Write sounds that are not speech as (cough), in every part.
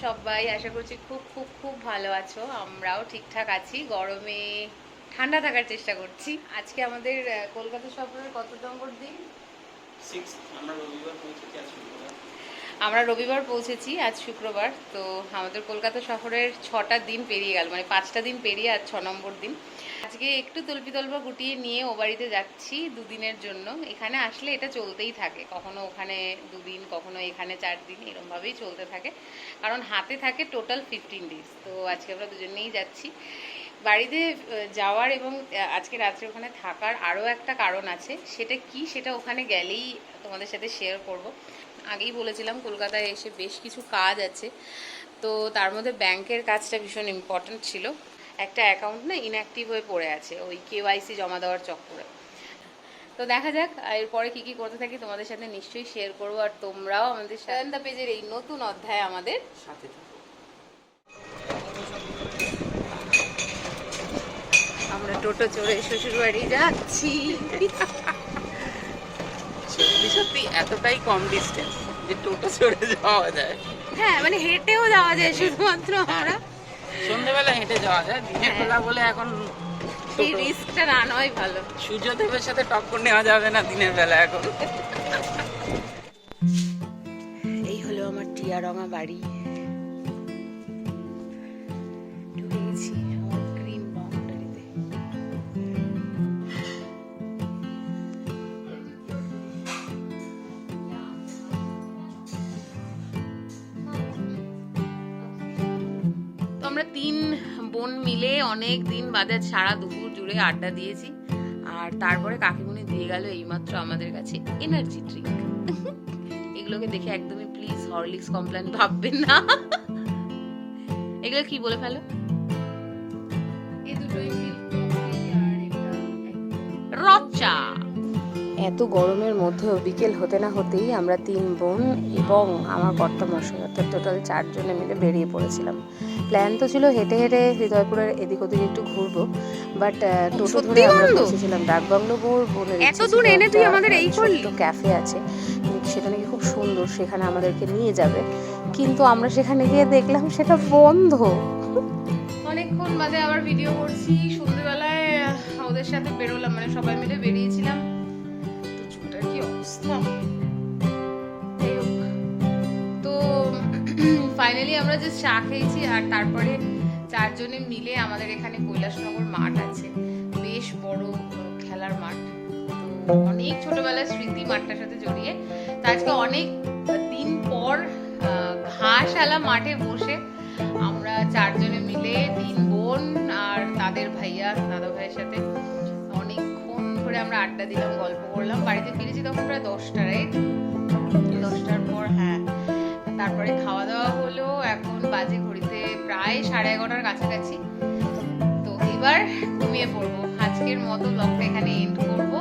সবাই? আশা করছি খুব খুব খুব ভালো আছো। আমরাও ঠিকঠাক আছি। গরমে ঠান্ডা থাকার চেষ্টা করছি। আজকে আমাদের কলকাতা সফরের কত নম্বর দিন? আমরা রবিবার পৌঁছেছি, আজ শুক্রবার, তো আমাদের কলকাতা শহরের ছটা দিন পেরিয়ে গেল মানে পাঁচটা দিন পেরিয়ে আজ ছ নম্বর দিন। আজকে একটু তল্পিতল্পা গুটিয়ে নিয়ে ও বাড়িতে যাচ্ছি দুদিনের জন্য। এখানে আসলে এটা চলতেই থাকে, কখনো ওখানে দুদিন, কখনো এখানে চার দিন, এরমভাবেই চলতে থাকে। কারণ হাতে থাকে টোটাল ফিফটিন ডেজ, তো আজকে আমরা দুজনেই যাচ্ছি। বাড়িতে যাওয়ার এবং আজকে রাত্রে ওখানে থাকার আরও একটা কারণ আছে, সেটা কি সেটা ওখানে গেলেই তোমাদের সাথে শেয়ার করব। আগেই বলেছিলাম কলকাতায় এসে বেশ কিছু কাজ আছে। তো তার মধ্যে ব্যাংকের কাজটা ভীষণ ইম্পর্ট্যান্ট ছিল। একটা অ্যাকাউন্ট না ইনঅ্যাক্টিভ হয়ে পড়ে আছে ওই কেওয়াইসি জমা দেওয়ার চক্করে। তো দেখা যাক এরপরে কি কি করতে থাকি তোমাদের সাথে নিশ্চয়ই শেয়ার করব আর তোমরাও আমাদের সায়ন্দা পেজের এই নতুন অধ্যায় আমাদের সাথে আমরা টোটো চড়ে শ্বশুরবাড়ি যাচ্ছি। (laughs) সত্যি সত্যি এতটাই কম ডিস্টেন্স যে টোটো চড়ে যাওয়া যায়। হ্যাঁ মানে হেঁটেও যাওয়া যায় শুধুমাত্র আমরা। সন্ধ্যেবেলা হেঁটে যাওয়া যায় দিনের খোলা বেলা বলে এখন সেই রিস্কটা না নয় ভালো। সূর্যদেবের সাথে টক্কর নেওয়া যাবে না দিনের বেলা এখন। এই হলো আমার টিয়া রঙা বাড়ি। আমরা তিন বোন মিলে অনেক দিন বাদে সারা দুপুর জুড়ে আড্ডা দিয়েছি। আর তারপরে কাকিমুনি দিয়ে গেল এইমাত্র আমাদের কাছে এনার্জি ড্রিঙ্ক এগুলোকে দেখে একদমই প্লিজ হরলিক্স কমপ্লেন ভাববেন না। এগুলো কি বলে ফেলো? রচা এত গরমের মধ্যেও বিকেল হতে না হতেই আমরা তিন বোন এবং আমার কর্তা মশাই অর্থাৎ টোটাল চারজনে মিলে বেরিয়ে পড়েছিলাম। প্ল্যান তো ছিল হেঁটে হেঁটে হৃদয়পুরের এদিক ওদিক একটু ঘুরবো বাট টোটো ধরে আমরা? বসেছিলাম ডাকবাংলো বোর বোনের এত দূর এনে তুই আমাদের এই করলি? ক্যাফে আছে সেটা নাকি খুব সুন্দর সেখানে আমাদেরকে নিয়ে যাবে কিন্তু আমরা সেখানে গিয়ে দেখলাম সেটা বন্ধ অনেকক্ষণ বাদে আবার ভিডিও করছি সন্ধ্যেবেলায় ওদের সাথে বেরোলাম মানে সবাই মিলে বেরিয়েছিলাম ফাইনালি আমরা যে চা খেয়েছি আর তারপরে চারজনে মিলে আমাদের এখানে কৈলাসনগর মাঠ আছে। বেশ বড় খেলার মাঠ। অনেক ছোটবেলার স্মৃতি মাঠটার সাথে জড়িয়ে। তো আজকে অনেক দিন পর আহ, ঘাসওয়ালা মাঠে বসে আমরা চারজনে মিলে তিন বোন আর তাদের ভাইয়া দাদা ভাইয়ের সাথে অনেকক্ষণ ধরে আমরা আড্ডা দিলাম গল্প করলাম। বাড়িতে ফিরেছি তখন প্রায় দশটা রাইট দশটার পর হ্যাঁ তারপরে খাওয়া দাওয়া হলো। বাজে ঘড়িতে প্রায় সাড়ে এগারোটার কাছাকাছি। তো এবার ঘুমিয়ে পড়ব। আজকের মতো ব্লগটা এখানে এন্ড করব।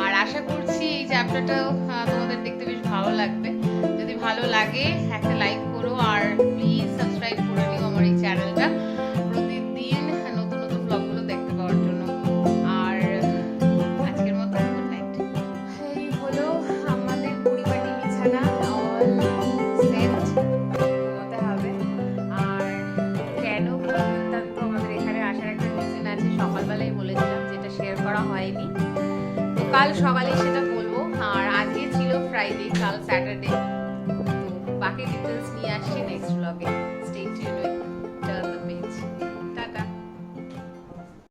আর আশা করছি এই চ্যাপ্টারটাও তোমাদের দেখতে বেশ ভালো লাগবে। যদি ভালো লাগে, একটা লাইক করো। আর প্লিজ সাবস্ক্রাইব করে নিও আমার এই চ্যানেলটা কাছে সকালবেলায় বলেছিলাম যেটা শেয়ার করা হয়নি। তো কাল সকালে সেটা বলব। আর আজকে ছিল ফ্রাইডে কাল স্যাটারডে তো বাকি ডিটেলস নিয়ে আসছি নেক্সট ব্লগে স্টে